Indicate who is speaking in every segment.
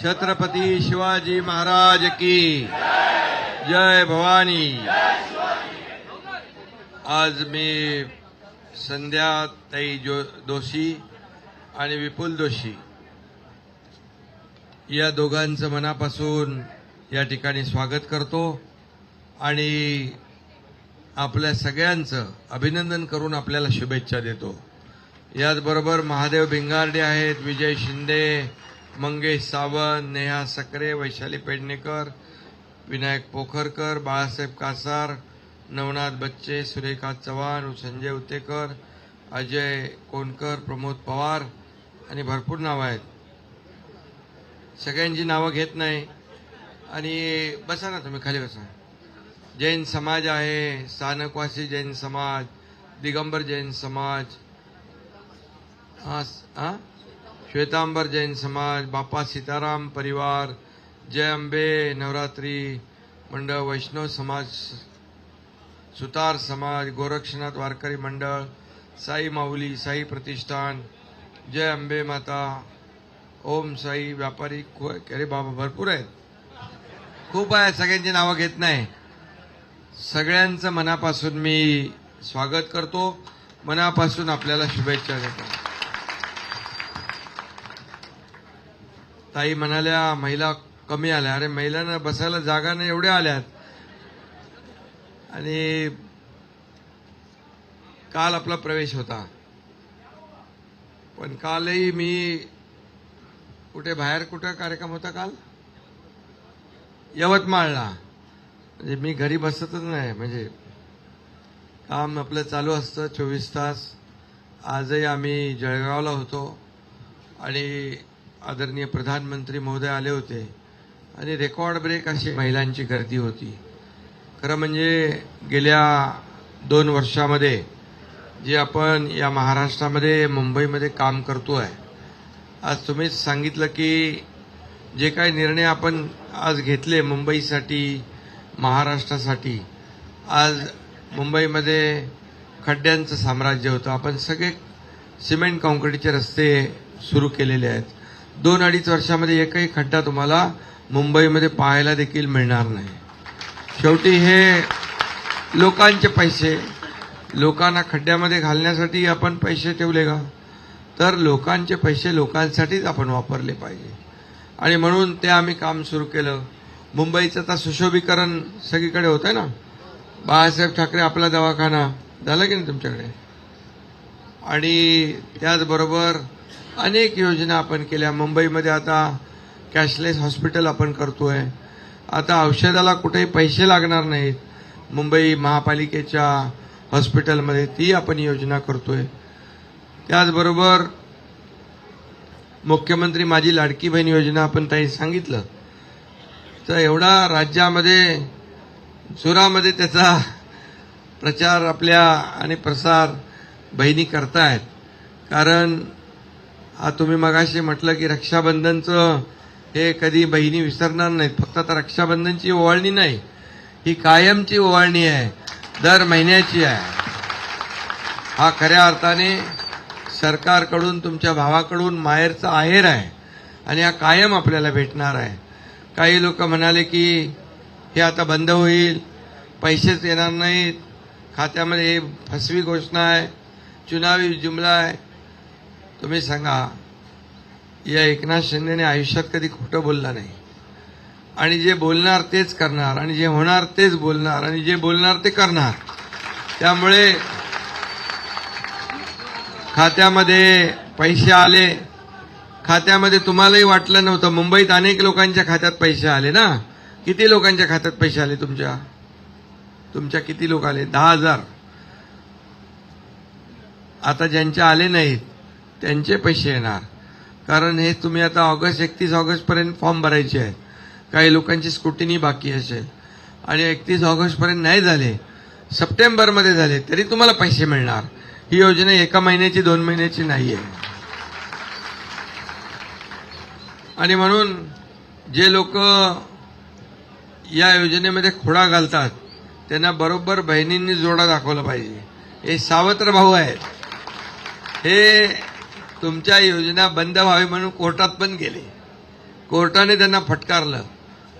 Speaker 1: छत्रपती शिवाजी महाराज की जय भवानी। आज मी संध्या ताई जो दोषी आणि विपुल दोशी या दोघांचं मनापासून या ठिकाणी स्वागत करतो आणि आपल्या सगळ्यांचं अभिनंदन करून आपल्याला शुभेच्छा देतो. याचबरोबर महादेव भिंगारडे आहेत विजय शिंदे मंगेश सावंत नेहा सकरे वैशाली पेडणेकर विनायक पोखरकर बाळासाहेब कासार नवनाथ बच्चे सुरेखा चव्हाण संजय उतेकर अजय कोणकर प्रमोद पवार आणि भरपूर नावं आहेत. सगळ्यांची नावं घेत नाही. आणि बसा ना तुम्ही खाली बसा. जैन समाज आहे स्थानकवासी जैन समाज दिगंबर जैन समाज. हां हां? श्वेतांबर जैन समाज बापा सीताराम परिवार जय अंबे नवरात्री मंडळ वैष्णव समाज सुतार समाज गोरक्षनाथ वारकरी मंडळ साई माऊली साई प्रतिष्ठान जय अंबे माता ओम साई व्यापारी अरे बाबा भरपूर आहेत. खूप आहे सगळ्यांची नावं घेत नाही. सगळ्यांचं मनापासून मी स्वागत करतो. मनापासून आपल्याला शुभेच्छा देतो. ताई म्हणाल्या महिला कमी आल्या. अरे महिलांना बसायला जागा नाही एवढ्या आल्यात. आणि काल आपला प्रवेश होता. पण कालही मी कुठे बाहेर कुठं कार्यक्रम होता काल? यवतमाळला. म्हणजे मी घरी बसतच नाही म्हणजे काम आपलं चालू असतं चोवीस तास. आजही आम्ही जळगावला होतो. आणि आदरणीय प्रधानमंत्री महोदय आले होते आणि रेकॉर्ड ब्रेक अशी महिलांची गर्दी होती. खरं म्हणजे गेल्या दोन वर्षामध्ये जे आपण या महाराष्ट्रामध्ये मुंबईमध्ये काम करतो आहे आज तुम्हीच सांगितलं की जे काही निर्णय आपण आज घेतले मुंबईसाठी महाराष्ट्रासाठी आज मुंबईमध्ये खड्ड्यांचं साम्राज्य होतं. आपण सगळे सिमेंट काँक्रीटचे रस्ते सुरू केलेले आहेत. दोन अडीच वर्षामध्ये एकही खड्डा तुम्हाला मुंबईमध्ये पाहायला देखील मिळणार नाही. शेवटी हे लोकांचे पैसे लोकांना खड्ड्यामध्ये घालण्यासाठी आपण पैसे ठेवले का? तर लोकांचे पैसे लोकांसाठीच आपण वापरले पाहिजे. आणि म्हणून ते आम्ही काम सुरू केलं. मुंबईचं आता सुशोभीकरण सगळीकडे होतं आहे ना? बाळासाहेब ठाकरे आपला दवाखाना झाला की नाही तुमच्याकडे? आणि त्याचबरोबर अनेक योजना आपण केल्या. मुंबईमध्ये आता कॅशलेस हॉस्पिटल आपण करतो आहे आता औषधाला कुठेही पैसे लागणार नाहीत. मुंबई महापालिकेच्या हॉस्पिटलमध्ये ती आपण योजना करतो आहे त्याचबरोबर मुख्यमंत्री माझी लाडकी बहीण योजना आपण ताई सांगितलं. तर एवढा राज्यामध्ये जोरामध्ये त्याचा प्रचार आपल्या आणि प्रसार बहिणी करतायत. कारण तुम्ही मगाशी म्हटलं की रक्षाबंधनचं हे कधी बहिणी विसरणार नाहीत. फक्त आता रक्षाबंधनची ओवाळणी नाही ही कायमची ओवाळणी आहे. दर महिन्याची आहे. हा खऱ्या अर्थाने सरकारकडून तुमच्या भावाकडून माहेरचा आहेर आहे आणि हा कायम आपल्याला भेटणार आहे. काही लोक म्हणाले की हे आता बंद होईल पैसेच येणार नाहीत खात्यामध्ये हे फसवी घोषणा आहे चुनावी जुमला आहे तुम्ही सांगा या एकनाथ शिंदेने आयुष्यात कधी खोटं बोललं नाही. आणि जे बोलणार तेच करणार आणि जे होणार तेच बोलणार आणि जे बोलणार ते करणार. त्यामुळे खात्यामध्ये पैसे आले. खात्यामध्ये तुम्हालाही वाटलं नव्हतं. मुंबईत अनेक लोकांच्या खात्यात पैसे आले ना? किती लोकांच्या खात्यात पैसे आले तुमच्या? तुमच्या किती लोक आले? दहा हजार. आता ज्यांच्या आले नाहीत त्यांचे पैसे येणार. कारण हे तुम्ही आता ऑगस्ट एकतीस ऑगस्टपर्यंत फॉर्म भरायचे आहेत काही लोकांची स्क्रुटिनी बाकी असेल. आणि एकतीस ऑगस्टपर्यंत नाही झाले सप्टेंबरमध्ये झाले तरी तुम्हाला पैसे मिळणार. ही योजना एका महिन्याची दोन महिन्याची नाही आहे आणि म्हणून जे लोक या योजनेमध्ये खोडा घालतात त्यांना बरोबर बहिणींनी जोडा दाखवला पाहिजे. हे सावत्र भाऊ आहेत. हे तुमच्या योजना बंद व्हावी म्हणून कोर्टात पण गेले. कोर्टाने त्यांना फटकारलं.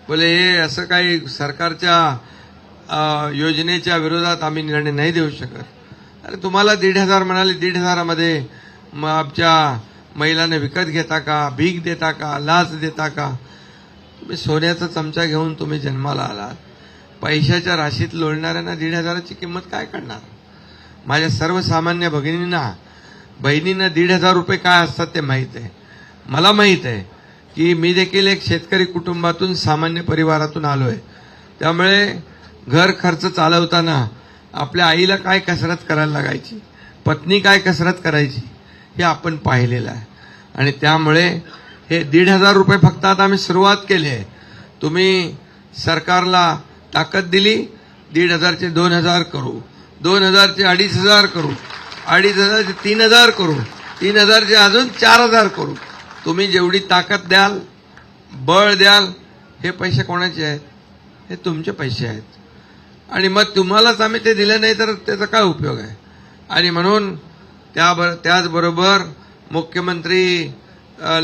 Speaker 1: बोले हे असं काही सरकारच्या योजनेच्या विरोधात आम्ही निर्णय नाही देऊ शकत. अरे तुम्हाला दीड हजार म्हणाले दीड हजारामध्ये मग आमच्या महिलांना विकत घेता का? भीक देता का? लाच देता का? तुम्ही सोन्याचा चमचा घेऊन तुम्ही जन्माला आलात. पैशाच्या राशीत लोळणाऱ्यांना दीड हजाराची किंमत काय करणार माझ्या सर्वसामान्य भगिनींना बहिणीनं दीड हजार रुपये काय असतात ते माहीत आहे. मला माहीत आहे की मी देखील एक शेतकरी कुटुंबातून सामान्य परिवारातून आलो आहे त्यामुळे घर खर्च चालवताना आपल्या आईला काय कसरत करायला लागायची पत्नी काय कसरत करायची हे आपण पाहिलेलं आहे. आणि त्यामुळे हे दीड हजार रुपये फक्त आता आम्ही सुरुवात केली आहे. तुम्ही सरकारला ताकद दिली दीड हजारचे दोन हजार करू दोन हजारचे अडीच हजार करू. अडीच हजारचे तीन हजार करू तीन हजारचे अजून चार हजार करू तुम्ही जेवढी ताकद द्याल बळ द्याल हे पैसे कोणाचे आहेत? हे तुमचे पैसे आहेत. आणि मग तुम्हालाच आम्ही ते दिले नाही तर त्याचा काय उपयोग आहे? आणि म्हणून त्याब त्याचबरोबर मुख्यमंत्री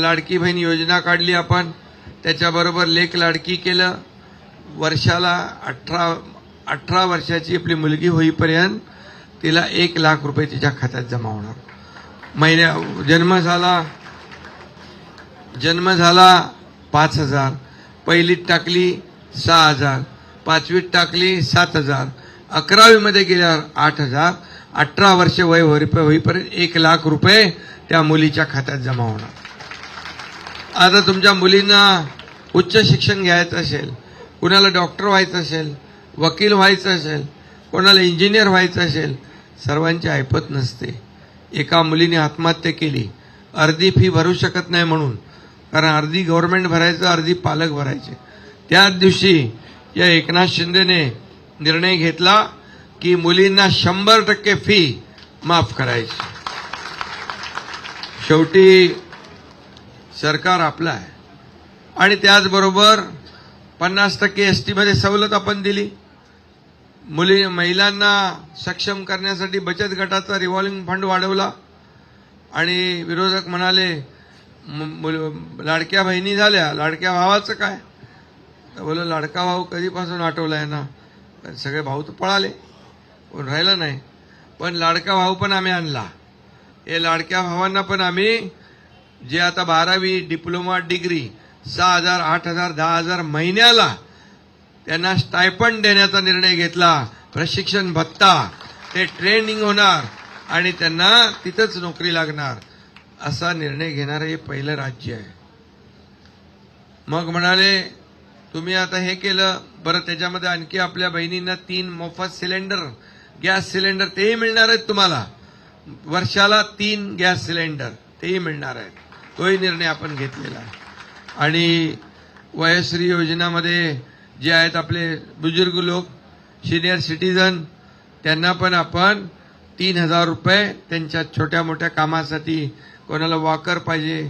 Speaker 1: लाडकी बहीण योजना काढली आपण. त्याच्याबरोबर लेख लाडकी केलं. वर्षाला अठरा अठरा वर्षाची आपली मुलगी होईपर्यंत तिला एक लाख रुपये तिच्या खात्यात जमा होणार. महिन्या जन्म झाला जन्म झाला पाच हजार. पहिलीत टाकली सहा हजार. पाचवीत टाकली सात हजार. अकरावीमध्ये गेल्यावर आठ हजार. अठरा वर्ष वय होई- होईपर्यंत एक लाख रुपये त्या मुलीच्या खात्यात जमा होणार. आता तुमच्या मुलींना उच्च शिक्षण घ्यायचं असेल कुणाला डॉक्टर व्हायचं असेल वकील व्हायचं असेल कोणाला इंजिनियर व्हायचं असेल सर्वांची ऐपत नसते. एका मुलीने आत्महत्या केली. अर्धी फी भरू शकत नाही म्हणून. कारण अर्धी गव्हर्नमेंट भरायचं अर्धी पालक भरायचे. त्याच दिवशी या एकनाथ शिंदेने निर्णय घेतला की मुलींना शंभर टक्के फी माफ करायची. शेवटी सरकार आपलं आहे. आणि त्याचबरोबर पन्नास टक्के एस टीमध्ये सवलत आपण दिली. मुली महिलांना सक्षम करण्यासाठी बचत गटाचा रिव्हॉल्विंग फंड वाढवला. आणि विरोधक म्हणाले मु- लाडक्या बहिणी झाल्या लाडक्या भावाचं काय? तर बोल लाडका भाऊ कधीपासून आठवला आहे ना सगळे भाऊ तर पळाले कोण राहिला नाही. पण लाडका भाऊ पण आम्ही आणला. हे लाडक्या भावांना पण आम्ही जे आता बारावी डिप्लोमा डिग्री सहा हजार आठ हजार दहा हजार महिन्याला त्यांना स्टायपंड देण्याचा निर्णय घेतला. प्रशिक्षण भत्ता. ते ट्रेनिंग होणार आणि त्यांना तिथंच नोकरी लागणार. असा निर्णय घेणारं हे पहिलं राज्य आहे. मग म्हणाले तुम्ही आता हे केलं बरं त्याच्यामध्ये आणखी आपल्या बहिणींना तीन मोफत सिलेंडर गॅस सिलेंडर तेही मिळणार आहेत तुम्हाला. वर्षाला तीन गॅस सिलेंडर तेही मिळणार आहेत. तोही निर्णय आपण घेतलेला आहे. आणि वयश्री योजनामध्ये जे आहेत आपले बुजुर्ग लोक सिनियर सिटीजन त्यांना पण आपण तीन हजार रुपये त्यांच्या छोट्या मोठ्या कामासाठी कोणाला वॉकर पाहिजे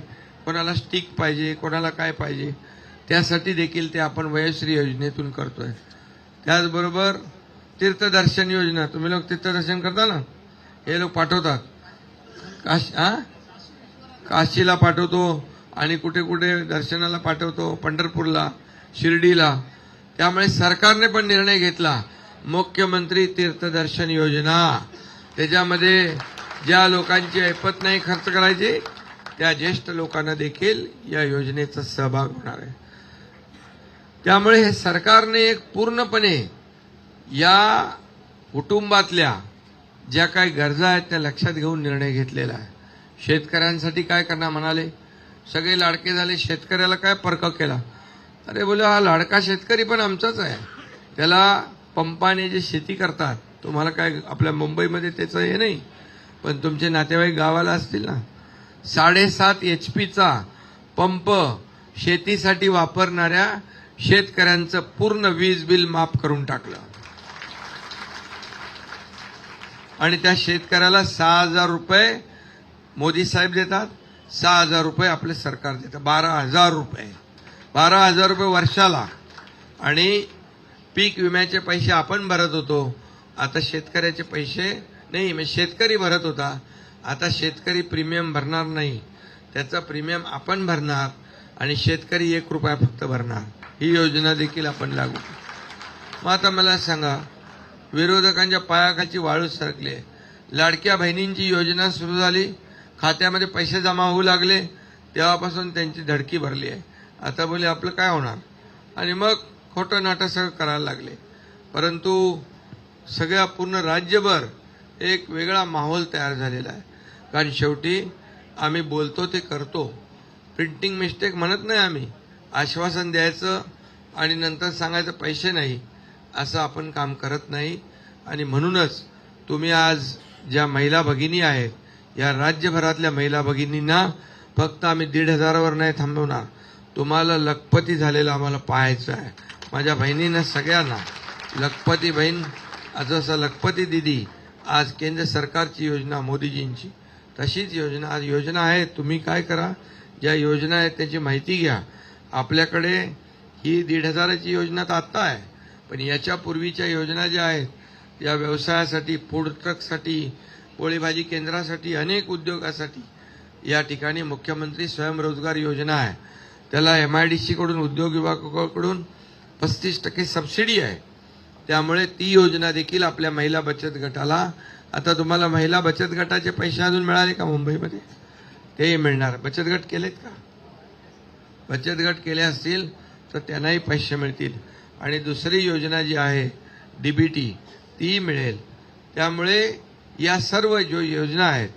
Speaker 1: कोणाला स्टिक पाहिजे कोणाला काय पाहिजे त्यासाठी देखील ते आपण वयश्री योजनेतून करतोय. त्याचबरोबर तीर्थदर्शन योजना तुम्ही लोक तीर्थदर्शन करता ना? हे लोक पाठवतात. काश हां काशीला पाठवतो आणि कुठे कुठे दर्शनाला पाठवतो पंढरपूरला शिर्डीला. त्यामुळे सरकारने पण निर्णय घेतला. मुख्यमंत्री तीर्थदर्शन योजना. त्याच्यामध्ये ज्या लोकांची ऐपत नाही खर्च करायची त्या ज्येष्ठ लोकांना देखील या योजनेचा सहभाग होणार आहे. त्यामुळे हे सरकारने एक पूर्णपणे या कुटुंबातल्या ज्या काही गरजा आहेत त्या लक्षात घेऊन निर्णय घेतलेला आहे. शेतकऱ्यांसाठी काय करणार म्हणाले? सगळे लाडके झाले शेतकऱ्याला काय पर्क केला? अरे बोल हा लाडका शेतकरी पण आमचाच आहे. त्याला पंपाने जे शेती करतात तुम्हाला काय आपल्या मुंबईमध्ये त्याचं हे नाही पण तुमचे नातेवाईक गावाला असतील ना साडेसात एच पीचा पंप शेतीसाठी वापरणाऱ्या शेतकऱ्यांचं पूर्ण वीज बिल माफ करून टाकलं. आणि त्या शेतकऱ्याला सहा हजार रुपये मोदी साहेब देतात सहा हजार रुपये आपले सरकार देतं बारा हजार रुपये. बारा हजार रुपये वर्षाला. आणि पीक विम्याचे पैसे आपण भरत होतो. आता शेतकऱ्याचे पैसे नाही म्हणजे शेतकरी भरत होता. आता शेतकरी प्रीमियम भरणार नाही. त्याचा प्रीमियम आपण भरणार आणि शेतकरी एक रुपया फक्त भरणार. ही योजना देखील आपण लागू मग आता मला सांगा विरोधकांच्या पायाखाची वाळू सरकली. आहे. लाडक्या बहिणींची योजना सुरू झाली. खात्यामध्ये पैसे जमा होऊ लागले. तेव्हापासून त्यांची धडकी भरली आहे. आता बोले आपलं काय होणार? आणि मग खोटं नाटक सगळं करायला लागले. परंतु सगळ्या पूर्ण राज्यभर एक वेगळा माहोल तयार झालेला आहे. कारण शेवटी आम्ही बोलतो ते करतो. प्रिंटिंग मिस्टेक म्हणत नाही आम्ही. आश्वासन द्यायचं आणि नंतर सांगायचं पैसे नाही असं आपण काम करत नाही. आणि म्हणूनच तुम्ही आज ज्या महिला भगिनी आहेत या राज्यभरातल्या महिला भगिनींना फक्त आम्ही दीड हजारावर नाही थांबवणार. तुम्हाला लखपती झालेलं आम्हाला पाहायचं आहे. माझ्या बहिणीनं सगळ्यांना लखपती बहीण जसं लखपती दिदी आज केंद्र सरकारची योजना मोदीजींची तशीच योजना आज योजना आहे तुम्ही काय करा ज्या योजना आहेत त्याची माहिती घ्या. आपल्याकडे ही दीड हजाराची योजना तर आत्ता आहे पण याच्या पूर्वीच्या योजना ज्या आहेत या व्यवसायासाठी फूड ट्रकसाठी पोळीभाजी केंद्रासाठी अनेक उद्योगासाठी या ठिकाणी मुख्यमंत्री स्वयंरोजगार योजना आहे. त्याला एम आय डी सीकडून उद्योग विभागाकडून पस्तीस टक्के सबसिडी आहे. त्यामुळे ती योजना देखील आपल्या महिला बचत गटाला आता तुम्हाला महिला बचत गटाचे पैसे अजून मिळाले का मुंबईमध्ये? तेही मिळणार. बचत गट केलेत का? बचत गट केले असतील तर त्यांनाही पैसे मिळतील. आणि दुसरी योजना जी आहे डीबीटी ती मिळेल. त्यामुळे या सर्व जो योजना आहेत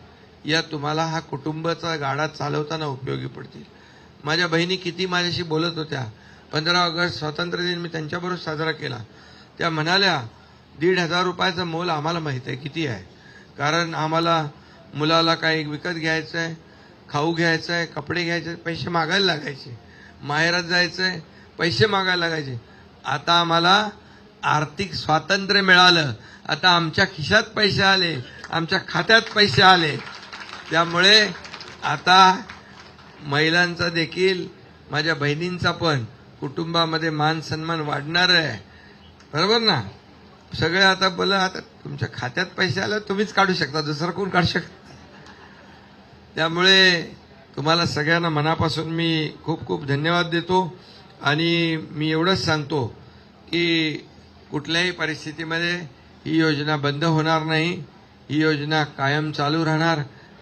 Speaker 1: या तुम्हाला हा कुटुंबाचा गाडा चालवताना उपयोगी पडतील. माझ्या बहिणी किती माझ्याशी बोलत होत्या. पंधरा ऑगस्ट स्वातंत्र्य दिन मी त्यांच्याबरोबर साजरा केला. त्या म्हणाल्या दीड हजार रुपयाचं मोल आम्हाला माहीत आहे किती आहे? कारण आम्हाला मुलाला काही विकत घ्यायचं आहे खाऊ घ्यायचं आहे कपडे घ्यायचे पैसे मागायला लागायचे. माहेरात जायचं आहे पैसे मागायला लागायचे. आता आम्हाला आर्थिक स्वातंत्र्य मिळालं. आता आमच्या खिशात पैसे आले आमच्या खात्यात पैसे आले. त्यामुळे आता महिलांचा देखील माझ्या बहिणींचा पण कुटुंबामध्ये मान सन्मान वाढणार आहे. बरोबर ना? सगळे आता बोला आता तुमच्या खात्यात पैसे आले तुम्हीच काढू शकता दुसरं कोण काढू शकता? त्यामुळे तुम्हाला सगळ्यांना मनापासून मी खूप खूप धन्यवाद देतो आणि मी एवढंच सांगतो की कुठल्याही परिस्थितीमध्ये ही योजना बंद होणार नाही ही योजना कायम चालू राहणार.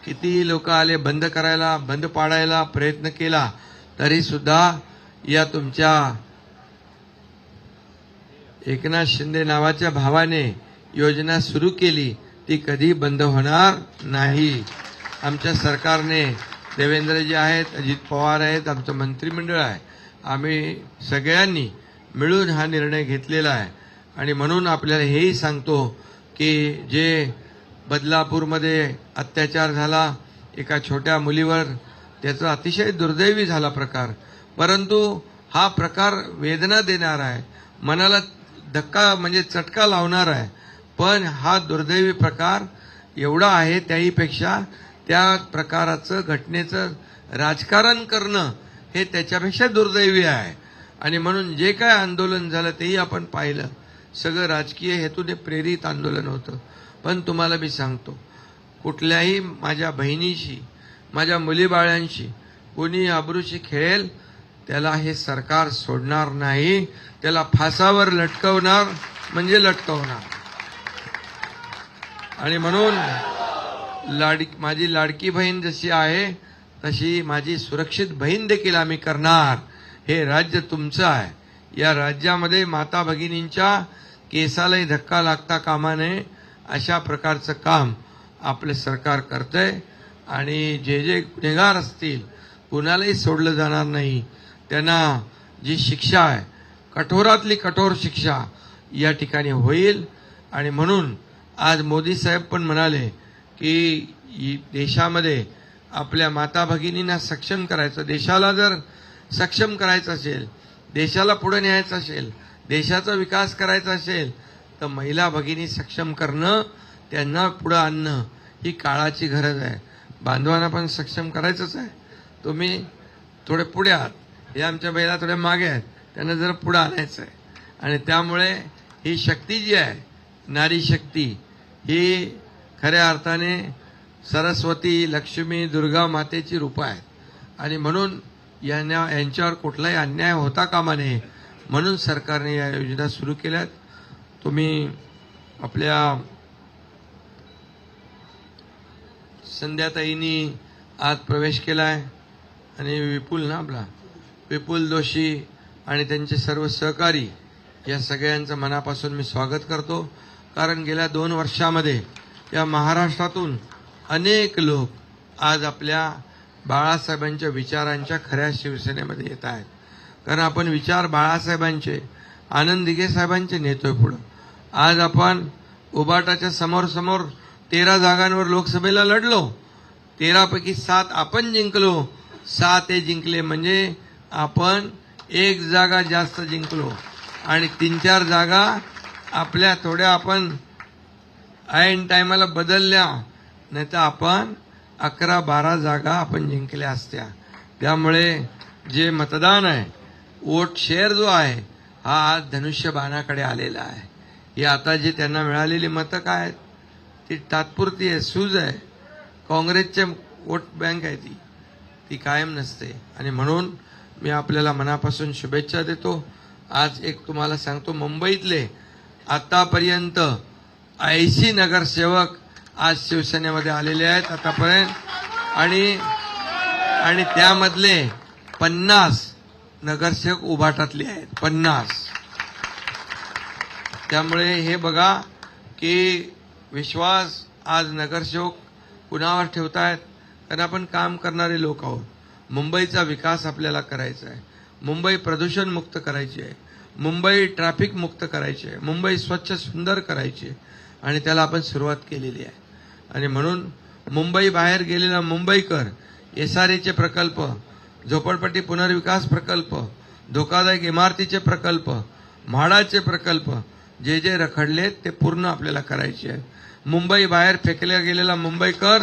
Speaker 1: कितीही लोक आले बंद करायला बंद पाडायला प्रयत्न केला तरी सुद्धा या तुमच्या एकनाथ शिंदे नावाच्या भावाने योजना सुरू केली ती कधी बंद होणार नाही. आमच्या सरकारने देवेंद्रजी आहेत अजित पवार आहेत आमचं मंत्रिमंडळ आहे. आम्ही सगळ्यांनी मिळून हा निर्णय घेतलेला आहे. आणि म्हणून आपल्याला हेही सांगतो की जे बदलापूरमध्ये अत्याचार झाला. एका छोट्या मुलीवर त्याचा अतिशय दुर्दैवी झाला प्रकार. परंतु हा प्रकार वेदना देणारा आहे. मनाला धक्का म्हणजे चटका लावणार आहे. पण हा दुर्दैवी प्रकार एवढा आहे त्याहीपेक्षा त्या प्रकाराचं घटनेचं राजकारण करणं हे त्याच्यापेक्षा दुर्दैवी आहे. आणि म्हणून जे काय आंदोलन झालं तेही आपण पाहिलं. सगळं राजकीय हेतूने प्रेरित आंदोलन होतं. पण तुम्हाला मी सांगतो कुठल्याही माझ्या बहिणीशी माझ्या मुलीबाळ्यांशी कोणी अब्रूशी खेळेल त्याला हे सरकार सोडणार नाही त्याला फासावर लटकवणार म्हणजे लटकवणार. आणि म्हणून लाड माझी लाडकी बहीण जशी आहे तशी माझी सुरक्षित बहीण देखील आम्ही करणार. हे राज्य तुमचं आहे. या राज्यामध्ये माता भगिनींच्या केसालाही धक्का लागता कामा नये. अशा प्रकारचं काम आपलं सरकार करतंय. आणि जे जे गुन्हेगार असतील कुणालाही सोडलं जाणार नाही. त्यांना जी शिक्षा आहे कठोरातली कठोर शिक्षा या ठिकाणी होईल. आणि म्हणून आज मोदी साहेब पण म्हणाले की देशामध्ये आपल्या माता भगिनींना सक्षम करायचं देशाला जर सक्षम करायचं असेल देशाला पुढे न्यायचं असेल देशाचा विकास करायचा असेल तर महिला भगिनी सक्षम करणं त्यांना पुढं आणणं ही काळाची गरज आहे. बांधवांना पण सक्षम करायचंच आहे. तुम्ही थोडे पुढे आहात. हे आमच्या महिला थोड्या मागे आहेत. त्यांना जरा पुढं आणायचं आहे. आणि त्यामुळे ही शक्ती जी आहे नारी शक्ती ही खऱ्या अर्थाने सरस्वती लक्ष्मी दुर्गा मातेची रूपं आहेत. आणि म्हणून यांना यांच्यावर कुठलाही अन्याय होता कामा नये. म्हणून सरकारने या योजना सुरू केल्यात. तुम्ही आपल्या संध्याताईंनी आज प्रवेश केला आहे आणि विपुल ना आपला विपुल जोशी आणि त्यांचे सर्व सहकारी या सगळ्यांचं मनापासून मी स्वागत करतो. कारण गेल्या दोन वर्षामध्ये या महाराष्ट्रातून अनेक लोक आज आपल्या बाळासाहेबांच्या विचारांच्या खऱ्या शिवसेनेमध्ये येत आहेत. कारण आपण विचार बाळासाहेबांचे आनंद दिघे साहेबांचे नेतोय पुढं. आज आपण उबाटाच्या समोर समोर तेरा जागांवर लोकसभेला लढलो. तेरापैकी सात आपण जिंकलो. सात हे जिंकले म्हणजे आपण एक जागा जास्त जिंकलो. आणि तीन चार जागा आपल्या थोड्या आपण ऐन टायमाला बदलल्या. नाही तर आपण अकरा बारा जागा आपण जिंकल्या असत्या. त्यामुळे जे मतदान आहे वोट शेअर जो आहे हा आज धनुष्यबाणाकडे आलेला आहे. ही आता जी त्यांना मिळालेली मतं काय आहेत? ती तात्पुरती आहे सूज आहे. काँग्रेसचे वोट बँक आहे ती. ती कायम नसते. आणि म्हणून मी आपल्याला मनापासून शुभेच्छा देतो. आज एक तुम्हाला सांगतो मुंबईतले आतापर्यंत ऐंशी नगरसेवक आज शिवसेनेमध्ये आलेले आहेत आतापर्यंत. आणि आणि त्यामधले पन्नास नगरसेवक उभाटातले आहेत. पन्नास. त्यामुळे हे बघा की विश्वास आज नगरसेवक कुणावर आहेत कारण आपण काम करणारे लोक आहोत. मुंबईचा विकास आपल्याला करायचा आहे. मुंबई प्रदूषण मुक्त करायची आहे. मुंबई ट्रॅफिक मुक्त करायची आहे. मुंबई स्वच्छ सुंदर करायची आहे. आणि त्याला आपण सुरुवात केलेली आहे. आणि म्हणून मुंबई बाहेर गेलेला मुंबईकर एस आर एचे प्रकल्प झोपडपट्टी पुनर्विकास प्रकल्प धोकादायक इमारतीचे प्रकल्प म्हाडाचे प्रकल्प जे जे रखडले ते पूर्ण आपल्याला करायचे आहे. मुंबई बाहेर फेकल्या गेलेला मुंबईकर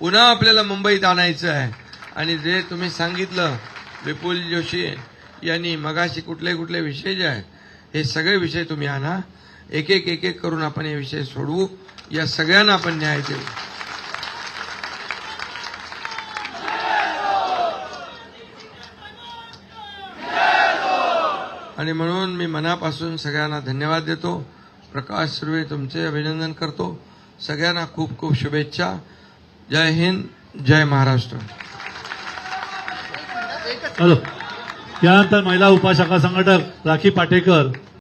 Speaker 1: पुन्हा आपल्याला मुंबईत आणायचं आहे. आणि जे तुम्ही सांगितलं विपुल जोशी यांनी मगाशी कुठले कुठले विषय जे आहेत हे सगळे विषय तुम्ही आणा. एक एक एक एक करून आपण हे विषय सोडवू. या सगळ्यांना आपण न्याय देऊ. आणि म्हणून मी मनापासून सगळ्यांना धन्यवाद देतो. प्रकाश सुर्वे तुमचे अभिनंदन करतो. सगळ्यांना खूप खूप शुभेच्छा. जय हिंद जय महाराष्ट्र.
Speaker 2: हॅलो. यानंतर महिला उपाशाखा संघटक राखी पाटेकर.